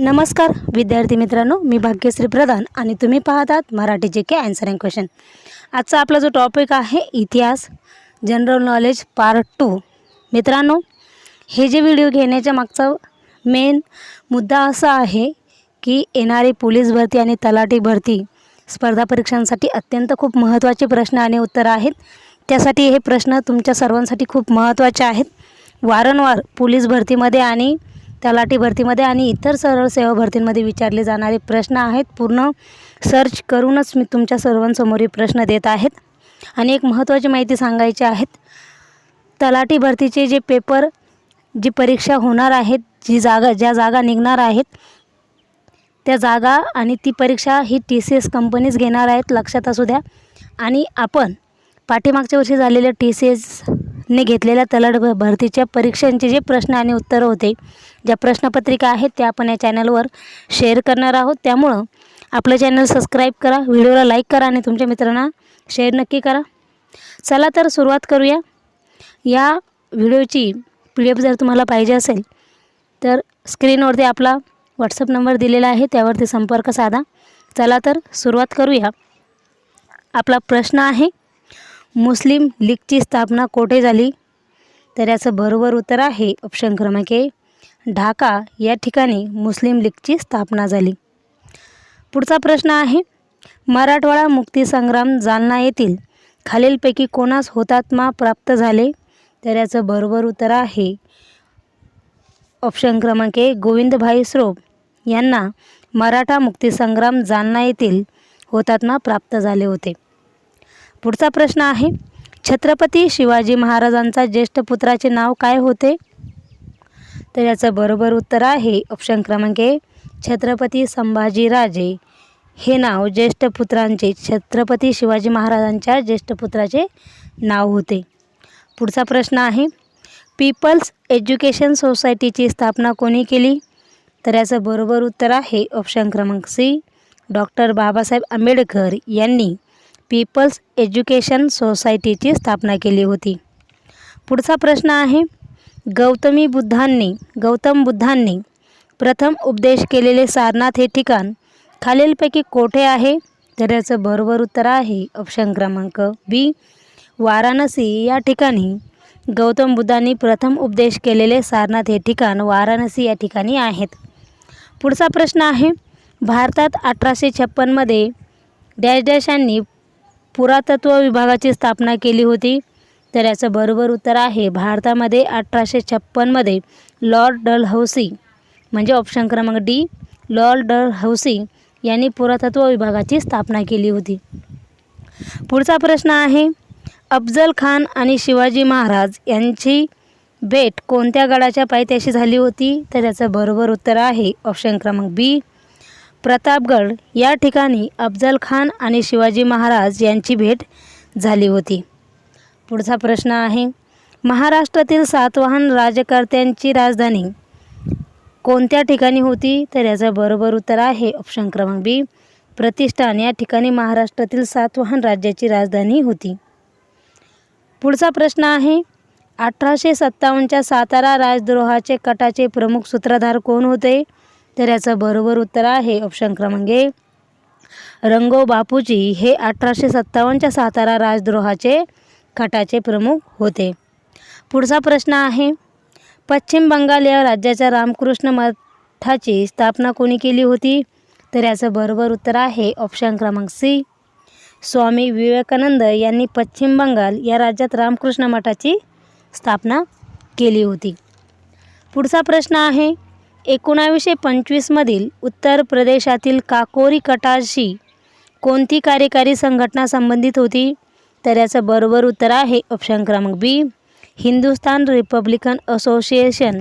नमस्कार विद्यार्थी मित्रांनो मी भाग्यश्री प्रधान आणि तुम्ही पाहतात मराठी जे के अँसरिंग क्वेश्चन आजचा आपला जो टॉपिक आहे इतिहास जनरल नॉलेज पार्ट टू मित्रांनो हे जे व्हिडिओ घेण्याच्या मागचा मेन मुद्दा असा आहे की येणारी पोलीस भरती आणि तलाठी भरती स्पर्धा परीक्षांसाठी अत्यंत खूप महत्त्वाचे प्रश्न आणि उत्तरं आहेत. त्यासाठी हे प्रश्न तुमच्या सर्वांसाठी खूप महत्त्वाचे आहेत. वारंवार पोलीस भरतीमध्ये आणि तलाठी भरतीमध्ये आणि इतर सरळ सेवा भरतींमध्ये विचारले जाणारे प्रश्न आहेत. पूर्ण सर्च करूनच मी तुमच्या सर्वांसमोर हे प्रश्न देत आहेत. आणि एक महत्त्वाची माहिती सांगायची आहेत तलाठी भरतीचे जे पेपर जी परीक्षा होणार आहेत जी जागा ज्या जागा निघणार आहेत त्या जागा आणि ती परीक्षा ही टी सी एस कंपनीज घेणार आहेत लक्षात असू द्या. आणि आपण पाठीमागच्या वर्षी झालेल्या टी सी एस ने घेतलेल्या तलाट भरतीच्या परीक्षांचे जे प्रश्न आणि उत्तरं होते ज्या प्रश्नपत्रिका आहेत त्या आपण या चॅनलवर शेअर करणार आहोत. त्यामुळं आपलं चॅनल सबस्क्राईब करा व्हिडिओला लाईक करा आणि तुमच्या मित्रांना शेअर नक्की करा. चला तर सुरुवात करूया. या व्हिडिओची पी डी एफ जर तुम्हाला पाहिजे असेल तर स्क्रीनवरती आपला व्हॉट्सअप नंबर दिलेला आहे त्यावरती संपर्क साधा. चला तर सुरुवात करूया. आपला प्रश्न आहे मुस्लिम लीगची स्थापना कोठे झाली? तर याचं बरोबर उत्तर आहे ऑप्शन क्रमांक ए. ढाका या ठिकाणी मुस्लिम लीगची स्थापना झाली. पुढचा प्रश्न आहे मराठवाडा मुक्तीसंग्राम जालना येथील खालीलपैकी कोणास हुतात्मा प्राप्त झाले? तर याचं बरोबर उत्तर आहे ऑप्शन क्रमांक ए. गोविंदभाई श्रोफ यांना मराठा मुक्तीसंग्राम जालना येथील हुतात्मा प्राप्त झाले होते. पुढचा प्रश्न आहे छत्रपती शिवाजी महाराजांचा ज्येष्ठ पुत्राचे नाव काय होते? तर याचं बरोबर उत्तर आहे ऑप्शन क्रमांक ए छत्रपती संभाजीराजे हे नाव ज्येष्ठ पुत्रांचे छत्रपती शिवाजी महाराजांच्या ज्येष्ठ पुत्राचे नाव होते. पुढचा प्रश्न आहे पीपल्स एज्युकेशन सोसायटीची स्थापना कोणी केली? तर याचं बरोबर उत्तर आहे ऑप्शन क्रमांक सी डॉक्टर बाबासाहेब आंबेडकर यांनी. पीपल्स एज्युकेशन सोसायटीची स्थापना केली होती. पुढचा प्रश्न आहे गौतमी बुद्धांनी गौतम बुद्धांनी प्रथम उपदेश केलेले सारनाथ हे ठिकाण खालीलपैकी कोठे आहे? तर याचं बरोबर उत्तर आहे ऑप्शन क्रमांक बी वाराणसी. या ठिकाणी गौतम बुद्धांनी प्रथम उपदेश केलेले सारनाथ हे ठिकाण वाराणसी या ठिकाणी आहेत. पुढचा प्रश्न आहे भारतात अठराशे छप्पनमध्ये डॅश डॅश यांनी पुरातत्व विभागाची स्थापना केली होती. तर याचं बरोबर उत्तर आहे भारतामध्ये अठराशे छप्पनमध्ये लॉर्ड डलहौसी म्हणजे ऑप्शन क्रमांक डी लॉर्ड डलहौसी यांनी पुरातत्व विभागाची स्थापना केली होती. पुढचा प्रश्न आहे अफजल खान आणि शिवाजी महाराज यांची भेट कोणत्या गडाच्या पायथ्याशी झाली होती? तर याचं बरोबर उत्तर आहे ऑप्शन क्रमांक बी प्रतापगड या ठिकाणी अफजल खान आणि शिवाजी महाराज यांची भेट झाली होती. पुढचा प्रश्न आहे महाराष्ट्रातील सातवाहन राजकर्त्यांची राजधानी कोणत्या ठिकाणी होती? तर याचं बरोबर उत्तर आहे ऑप्शन क्रमांक बी प्रतिष्ठान या ठिकाणी महाराष्ट्रातील सातवाहन राज्याची राजधानी होती. पुढचा प्रश्न आहे अठराशे सत्तावन्नच्या सातारा राजद्रोहाचे कटाचे प्रमुख सूत्रधार कोण होते? तर याचं बरोबर उत्तर आहे ऑप्शन क्रमांक ए. रंगो बापूजी हे अठराशे सत्तावन्नच्या सातारा राजद्रोहाचे खटाचे प्रमुख होते. पुढचा प्रश्न आहे पश्चिम बंगाल या राज्याच्या रामकृष्ण मठाची स्थापना कोणी केली होती? तर याचं बरोबर उत्तर आहे ऑप्शन क्रमांक सी. स्वामी विवेकानंद यांनी पश्चिम बंगाल या राज्यात रामकृष्ण मठाची स्थापना केली होती. पुढचा प्रश्न आहे एकोणावीसशे पंचवीसमधील उत्तर प्रदेशातील काकोरी कटाशी कोणती कार्यकारी संघटना संबंधित होती? तर याचं बरोबर उत्तर आहे ऑप्शन क्रमांक बी हिंदुस्तान रिपब्लिकन असोसिएशन.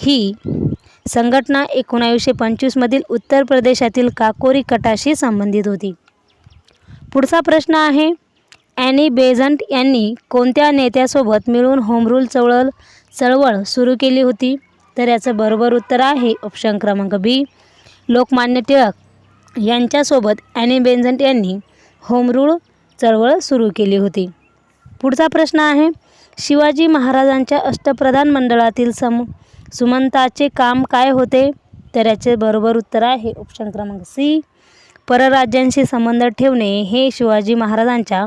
ही संघटना एकोणावीसशे पंचवीसमधील उत्तर प्रदेशातील काकोरी कटाशी संबंधित होती. पुढचा प्रश्न आहे ॲनी बेझंट यांनी कोणत्या नेत्यासोबत मिळून होमरूल चळवळ चळवळ सुरू केली होती? तर याचं बरोबर उत्तर आहे ऑप्शन क्रमांक बी. लोकमान्य टिळक यांच्यासोबत ॲनी बेंझंट यांनी होमरूळ चळवळ सुरू केली होती. पुढचा प्रश्न आहे शिवाजी महाराजांच्या अष्टप्रधान मंडळातील सम सुमंताचे काम काय होते? तर याचे बरोबर उत्तर आहे ऑप्शन क्रमांक सी. परराज्यांशी संबंध ठेवणे हे शिवाजी महाराजांच्या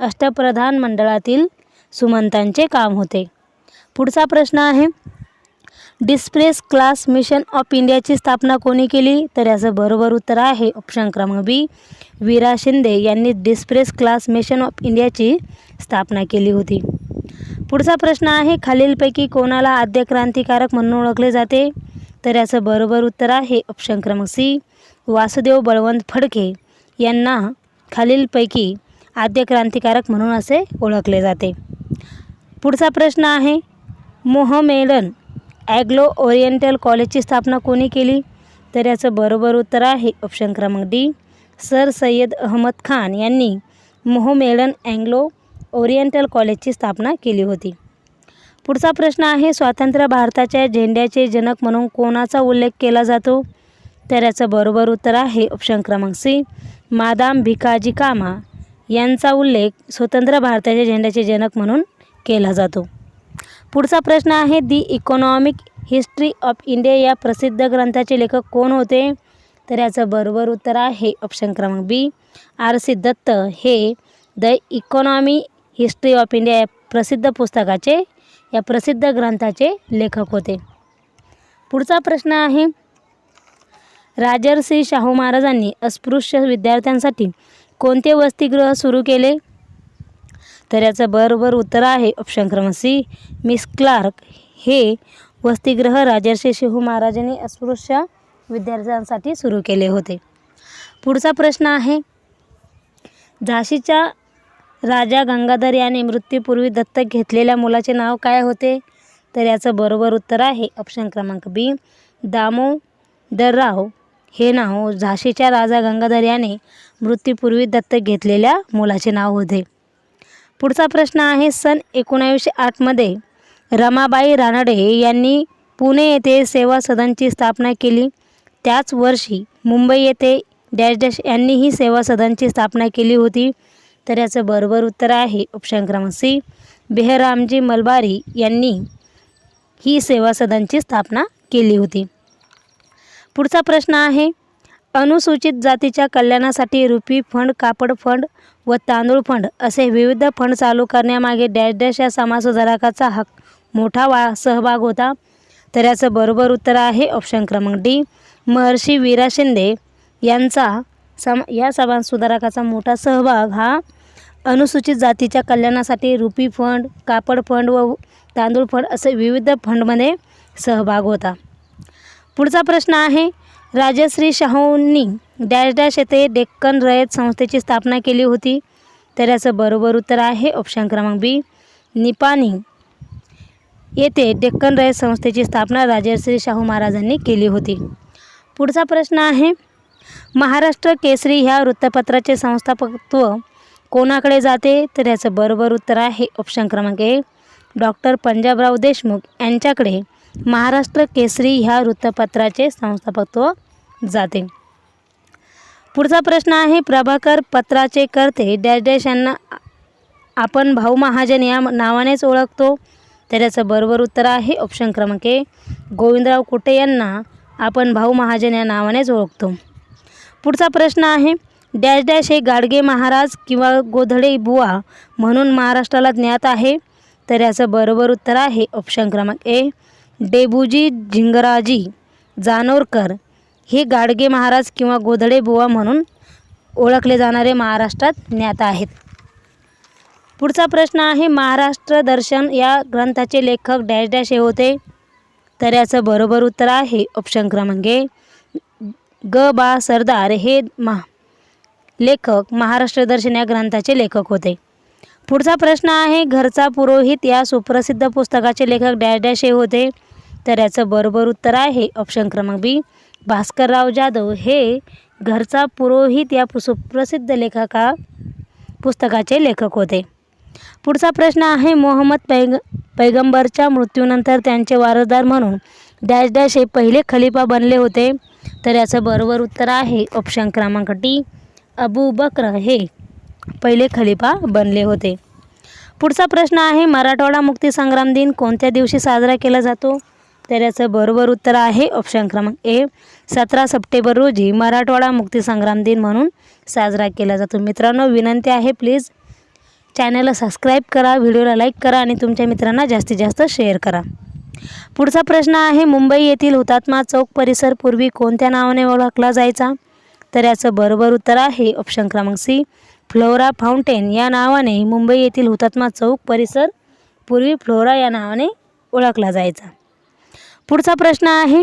अष्टप्रधान मंडळातील सुमंतांचे काम होते. पुढचा प्रश्न आहे डिस्प्रेस क्लास मिशन ऑफ इंडियाची स्थापना कोणी केली? तर याचं बरोबर उत्तर आहे ऑप्शन क्रमांक बी. वीरा शिंदे यांनी डिस्प्रेस क्लास मिशन ऑफ इंडियाची स्थापना केली होती. पुढचा प्रश्न आहे खालीलपैकी कोणाला आद्य क्रांतिकारक म्हणून ओळखले जाते? तर याचं बरोबर उत्तर आहे ऑप्शन क्रमांक सी. वासुदेव बळवंत फडके यांना खालीलपैकी आद्य क्रांतिकारक म्हणून असे ओळखले जाते. पुढचा प्रश्न आहे मोहमेलन ॲग्लो ओरिएंटल कॉलेजची स्थापना कोणी केली? तर याचं बरोबर उत्तर आहे ऑप्शन क्रमांक डी. सर सय्यद अहमद खान यांनी मोहमेडन अँग्लो ओरिएंटल कॉलेजची स्थापना केली होती. पुढचा प्रश्न आहे स्वातंत्र्य भारताच्या झेंड्याचे जनक म्हणून कोणाचा उल्लेख केला जातो? तर याचं बरोबर उत्तर आहे ऑप्शन क्रमांक सी. मादाम भिकाजी कामा यांचा उल्लेख स्वतंत्र भारताच्या झेंड्याचे जनक म्हणून केला जातो. पुढचा प्रश्न आहे The Economic History of India या प्रसिद्ध ग्रंथाचे लेखक कोण होते? तर याचं बरोबर उत्तर आहे ऑप्शन क्रमांक बी. आर. सी. दत्त. हे The Economy History of India या प्रसिद्ध पुस्तकाचे या प्रसिद्ध ग्रंथाचे लेखक होते. पुढचा प्रश्न आहे राजर्षी शाहू महाराजांनी अस्पृश्य विद्यार्थ्यांसाठी कोणते वसतिगृह सुरू केले? तर याचं बरोबर उत्तर आहे ऑप्शन क्रमांक सी मिस क्लार्क हे वसतिगृह राजर्षी शाहू महाराजांनी अस्पृश्य विद्यार्थ्यांसाठी सुरू केले होते. पुढचा प्रश्न आहे झाशीच्या राजा गंगाधर याने मृत्यूपूर्वी दत्तक घेतलेल्या मुलाचे नाव काय होते? तर याचं बरोबर उत्तर आहे ऑप्शन क्रमांक बी दामोदरराव हे नाव झाशीच्या राजा गंगाधर याने मृत्यूपूर्वी दत्तक घेतलेल्या मुलाचे नाव होते. पुढचा प्रश्न आहे सन एकोणावीसशे आठमध्ये रमाबाई रानडे यांनी पुणे येथे सेवा सदनची स्थापना केली. त्याच वर्षी मुंबई येथे डॅश डॅश यांनीही सेवा सदनची स्थापना केली होती. तर याचं बरोबर उत्तर आहे ऑप्शन क्रमांक सी. बेहरामजी मलबारी यांनी ही सेवा सदनची स्थापना केली होती. पुढचा प्रश्न आहे अनुसूचित जातीच्या कल्याणासाठी रुपी फंड कापड फंड व तांदूळ फंड असे विविध फंड चालू करण्यामागे डॅश डॅश या समाजसुधारकाचा हक मोठा वा सहभाग होता. तर याचं बरोबर उत्तर आहे ऑप्शन क्रमांक डी महर्षी वीरा शिंदे यांचा सम या समाजसुधारकाचा मोठा सहभाग हा अनुसूचित जातीच्या कल्याणासाठी रुपी फंड कापड फंड व तांदूळ फंड असे विविध फंडमध्ये सहभाग होता. पुढचा प्रश्न आहे राजश्री शाहूंनी डॅश डॅश येथे डेक्कन रयत संस्थेची स्थापना केली होती. तर याचं बरोबर उत्तर आहे ऑप्शन क्रमांक बी निपाणी. येथे डेक्कन रयत संस्थेची स्थापना राजश्री शाहू महाराजांनी केली होती. पुढचा प्रश्न आहे महाराष्ट्र केसरी ह्या वृत्तपत्राचे संस्थापकत्व कोणाकडे जाते? तर याचं बरोबर उत्तर आहे ऑप्शन क्रमांक ए डॉक्टर पंजाबराव देशमुख यांच्याकडे. महाराष्ट्र केसरी ह्या वृत्तपत्राचे संस्थापकत्व जाते. पुढचा प्रश्न आहे प्रभाकर पत्राचे करते डॅश डॅश यांना आपण भाऊ महाजन या नावानेच ओळखतो. तर याचं बरोबर उत्तर आहे ऑप्शन क्रमांक ए. गोविंदराव कुटे यांना आपण भाऊ महाजन या नावानेच ओळखतो. पुढचा प्रश्न आहे डॅश डॅश हे गाडगे महाराज किंवा गोधडे बुवा म्हणून महाराष्ट्राला ज्ञात आहे. तर याचं बरोबर उत्तर आहे ऑप्शन क्रमांक ए. डेबुजी झिंगराजी जानोरकर हे गाडगे महाराज किंवा गोधडे बुवा म्हणून ओळखले जाणारे महाराष्ट्रात ज्ञात आहेत. पुढचा प्रश्न आहे महाराष्ट्र दर्शन या ग्रंथाचे लेखक डॅश डॅश हे होते? तर याचं बरोबर उत्तर आहे ऑप्शन क्रमांक ग बा सरदार हे महा लेखक महाराष्ट्र दर्शन या ग्रंथाचे लेखक होते. पुढचा प्रश्न आहे घरचा पुरोहित या सुप्रसिद्ध पुस्तकाचे लेखक डॅश डॅश हे होते? तर याचं बरोबर उत्तर आहे ऑप्शन क्रमांक बी भास्करराव जाधव हे घरचा पुरोहित या पु- सुप्रसिद्ध लेखका पुस्तकाचे लेखक होते. पुढचा प्रश्न आहे मोहम्मद पैग पैगंबरच्या मृत्यूनंतर त्यांचे वारसदार म्हणून डॅश डॅश हे पहिले खलिफा बनले होते. तर याचं बरोबर उत्तर आहे ऑप्शन क्रमांक डी अबू बक्र हे पहिले खलिफा बनले होते. पुढचा प्रश्न आहे मराठवाडा मुक्ती संग्राम दिन कोणत्या दिवशी साजरा केला जातो? तर याचं बरोबर उत्तर आहे ऑप्शन क्रमांक ए सतरा सप्टेंबर रोजी मराठवाडा मुक्तीसंग्राम दिन म्हणून साजरा केला जातो. मित्रांनो विनंती आहे प्लीज चॅनलला सबस्क्राईब करा व्हिडिओला लाईक करा आणि तुमच्या मित्रांना जास्तीत जास्त शेअर करा. पुढचा प्रश्न आहे मुंबई येथील हुतात्मा चौक परिसर पूर्वी कोणत्या नावाने ओळखला जायचा? तर याचं बरोबर उत्तर आहे ऑप्शन क्रमांक सी फ्लोरा फाउंटेन या नावाने मुंबई येथील हुतात्मा चौक परिसर पूर्वी फ्लोरा या नावाने ओळखला जायचा. पुढचा प्रश्न आहे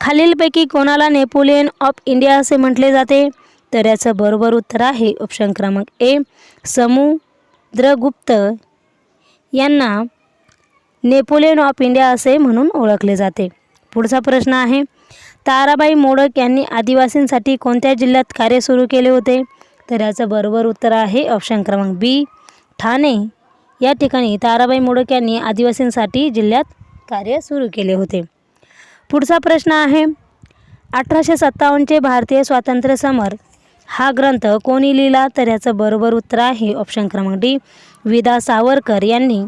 खालीलपैकी कोणाला नेपोलियन ऑफ इंडिया असे म्हटले जाते? तर याचं बरोबर उत्तर आहे ऑप्शन क्रमांक ए समुद्रगुप्त. यांना नेपोलियन ऑफ इंडिया असे म्हणून ओळखले जाते. पुढचा प्रश्न आहे ताराबाई मोडक यांनी आदिवासींसाठी कोणत्या जिल्ह्यात कार्य सुरू केले होते? तर याचं बरोबर उत्तर आहे ऑप्शन क्रमांक बी ठाणे. या ठिकाणी ताराबाई मोडक यांनी आदिवासींसाठी जिल्ह्यात कार्य सुरू केले होते. पुढचा प्रश्न आहे अठराशे सत्तावन्नचे भारतीय स्वातंत्र्य समर हा ग्रंथ कोणी लिहिला? तर याचं बरोबर उत्तर आहे ऑप्शन क्रमांक डी विदा सावरकर यांनी.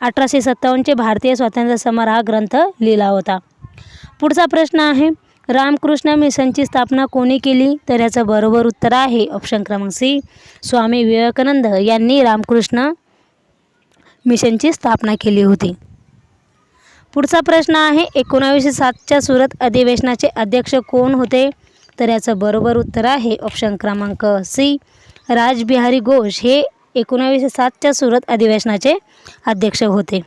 अठराशे सत्तावन्नचे भारतीय स्वातंत्र्य समर हा ग्रंथ लिहिला होता. पुढचा प्रश्न आहे रामकृष्ण मिशनची स्थापना कोणी केली? तर याचं बरोबर उत्तर आहे ऑप्शन क्रमांक सी स्वामी विवेकानंद यांनी रामकृष्ण मिशनची स्थापना केली होती. पुढचा प्रश्न आहे एकोणावीसशे सातच्या सुरत अधिवेशनाचे अध्यक्ष कोण होते? तर याचं बरोबर उत्तर आहे ऑप्शन क्रमांक सी राजबिहारी घोष हे एकोणावीसशे सातच्या सुरत अधिवेशनाचे अध्यक्ष होते.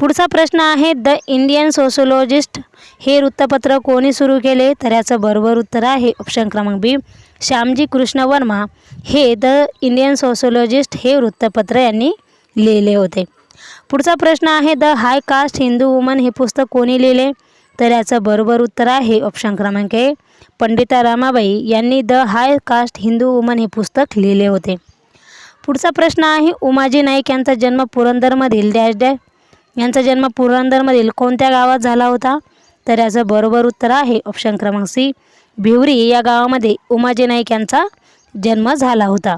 पुढचा प्रश्न आहे द इंडियन सोशोलॉजिस्ट हे वृत्तपत्र कोणी सुरू केले? तर याचं बरोबर उत्तर आहे ऑप्शन क्रमांक बी श्यामजी कृष्ण वर्मा हे द इंडियन सोशोलॉजिस्ट हे वृत्तपत्र यांनी लिहिले होते. पुढचा प्रश्न आहे The High Caste Hindu Woman हे पुस्तक कोणी लिहिले? तर याचं बरोबर उत्तर आहे ऑप्शन क्रमांक ए पंडिता रामाबाई यांनी The High Caste Hindu Woman हे पुस्तक लिहिले होते. पुढचा प्रश्न आहे उमाजी नाईक यांचा जन्म पुरंदरमधील डॅश डॅश यांचा जन्म पुरंदरमधील कोणत्या गावात झाला होता? तर याचं बरोबर उत्तर आहे ऑप्शन क्रमांक सी भिवरी या गावामध्ये उमाजी नाईक यांचा जन्म झाला होता.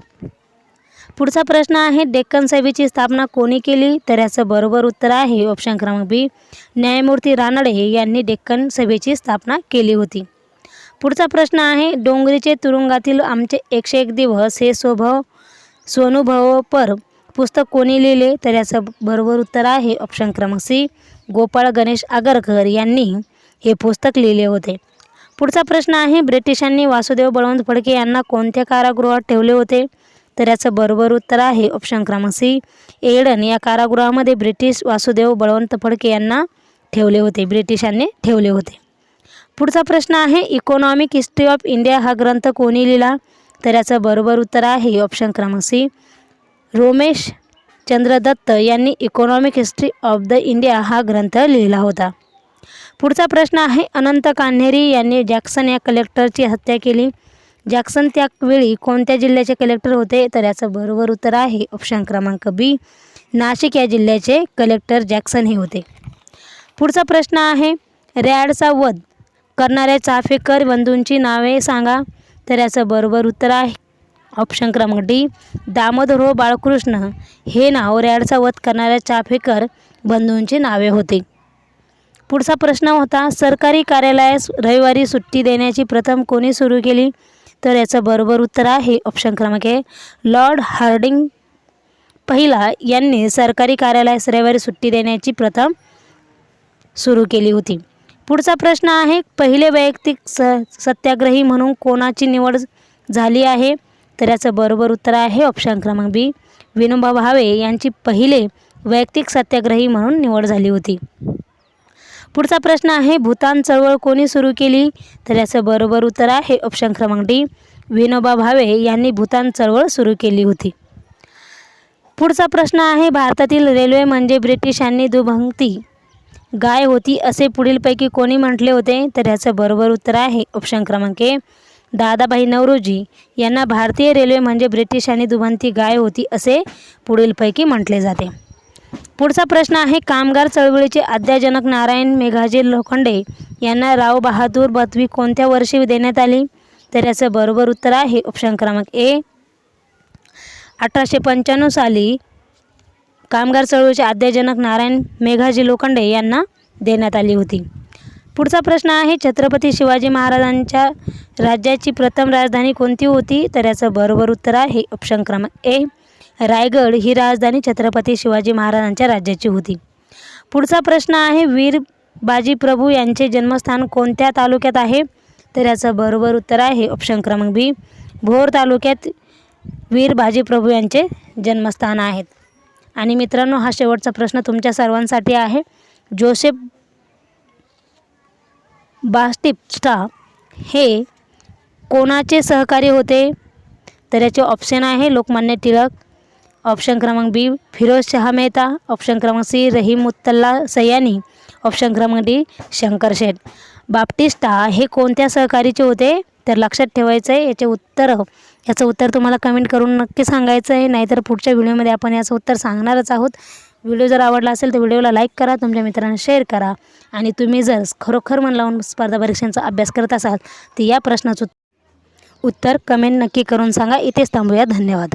पुढचा प्रश्न आहे डेक्कन सभेची स्थापना कोणी केली? तर याचं बरोबर उत्तर आहे ऑप्शन क्रमांक बी न्यायमूर्ती रानडे यांनी डेक्कन सभेची स्थापना केली होती. पुढचा प्रश्न आहे डोंगरीचे तुरुंगातील आमचे एकशे एक दिवस हे स्वभाव स्वानुभवपर पुस्तक कोणी लिहिले? तर याचं बरोबर उत्तर आहे ऑप्शन क्रमांक सी गोपाळ गणेश आगरकर यांनी हे पुस्तक लिहिले होते. पुढचा प्रश्न आहे ब्रिटिशांनी वासुदेव बळवंत फडके यांना कोणत्या कारागृहात ठेवले होते? तर याचं बरोबर उत्तर आहे ऑप्शन क्रमांक सी. एडन या कारागृहामध्ये ब्रिटिश वासुदेव बळवंत फडके यांना ठेवले होते. ब्रिटिशांनी ठेवले होते. पुढचा प्रश्न आहे इकॉनॉमिक हिस्ट्री ऑफ इंडिया हा ग्रंथ कोणी लिहिला? तर याचं बरोबर उत्तर आहे ऑप्शन क्रमांक सी. रोमेश चंद्र दत्त यांनी Economic History of the India हा ग्रंथ लिहिला होता. पुढचा प्रश्न आहे अनंत कान्हेरी यांनी जॅक्सन या कलेक्टरची हत्या केली. जॅक्सन त्यावेळी कोणत्या जिल्ह्याचे कलेक्टर होते? तर याचं बरोबर उत्तर आहे ऑप्शन क्रमांक बी नाशिक या जिल्ह्याचे कलेक्टर जॅक्सन हे होते. पुढचा प्रश्न आहे रॅडचा वध करणाऱ्या चाफेकर बंधूंची नावे सांगा. तर याचं बरोबर उत्तर आहे ऑप्शन क्रमांक डी दामोदर हो बाळकृष्ण हे नाव रॅडचा वध करणाऱ्या चाफेकर बंधूंची नावे होते. पुढचा प्रश्न होता सरकारी कार्यालयास रविवारी सुट्टी देण्याची प्रथम कोणी सुरू केली? तर याचं बरोबर उत्तर आहे ऑप्शन क्रमांक ए. लॉर्ड हार्डिंग पहिला यांनी सरकारी कार्यालयास रविवारी सुट्टी देण्याची प्रथम सुरू केली होती. पुढचा प्रश्न आहे पहिले वैयक्तिक स सत्याग्रही म्हणून कोणाची निवड झाली आहे? तर याचं बरोबर उत्तर आहे ऑप्शन क्रमांक बी. विनोबा भावे यांची पहिले वैयक्तिक सत्याग्रही म्हणून निवड झाली होती. पुढचा प्रश्न आहे भूतान चळवळ कोणी सुरू केली? तर याचं बरोबर उत्तर आहे ऑप्शन क्रमांक डी विनोबा भावे यांनी भूतान चळवळ सुरू केली होती. पुढचा प्रश्न आहे भारतातील रेल्वे म्हणजे ब्रिटिशांनी दुभंगती गाय होती असे पुढीलपैकी कोणी म्हटले होते? तर याचं बरोबर उत्तर आहे ऑप्शन क्रमांक ए दादाभाई नवरोजी यांना भारतीय रेल्वे म्हणजे ब्रिटिशांनी दुभंती गाय होती असे पुढीलपैकी म्हटले जाते. पुढचा प्रश्न आहे कामगार चळवळीचे आद्याजनक नारायण मेघाजी लोखंडे यांना राव बहादूर पदवी कोणत्या वर्षी देण्यात आली? तर याचं बरोबर उत्तर आहे ऑप्शन क्रमांक ए अठराशे पंच्याण्णव साली कामगार चळवळीचे आद्याजनक नारायण मेघाजी लोखंडे यांना देण्यात आली होती. पुढचा प्रश्न आहे छत्रपती शिवाजी महाराजांच्या राज्याची प्रथम राजधानी कोणती होती? तर याचं बरोबर उत्तर आहे ऑप्शन क्रमांक ए रायगड ही राजधानी छत्रपती शिवाजी महाराजांच्या राज्याची होती. पुढचा प्रश्न आहे वीर बाजी प्रभू यांचे जन्मस्थान कोणत्या तालुक्यात आहे? तर याचं बरोबर उत्तर आहे ऑप्शन क्रमांक बी भोर तालुक्यात वीर बाजी प्रभू यांचे जन्मस्थान आहेत आणि मित्रांनो हा शेवटचा प्रश्न तुमच्या सर्वांसाठी आहे. जोसेफ बास्टिप्स्टा हे कोणाचे सहकारी होते? तर याचे ऑप्शन आहे लोकमान्य टिळक ऑप्शन क्रमांक बी फिरोज शहा मेहता. ऑप्शन क्रमांक सी रहीमुत्तल्ला सयानी. ऑप्शन क्रमांक डी शंकर शेठ. बाप्टिस्टा हे कोणत्या सहकारीचे होते? तर लक्षात ठेवायचं आहे याचे उत्तर याचं उत्तर तुम्हाला कमेंट करून नक्की सांगायचं आहे. नाहीतर पुढच्या व्हिडिओमध्ये आपण याचं उत्तर सांगणारच आहोत. व्हिडिओ जर आवडला असेल तर व्हिडिओला लाईक करा तुमच्या मित्रांना शेअर करा. आणि तुम्ही जर खरोखर मन लावून स्पर्धा परीक्षांचा अभ्यास करत असाल तर या प्रश्नाचं उत्तर कमेंट नक्की करून सांगा. इथेच थांबूया. धन्यवाद.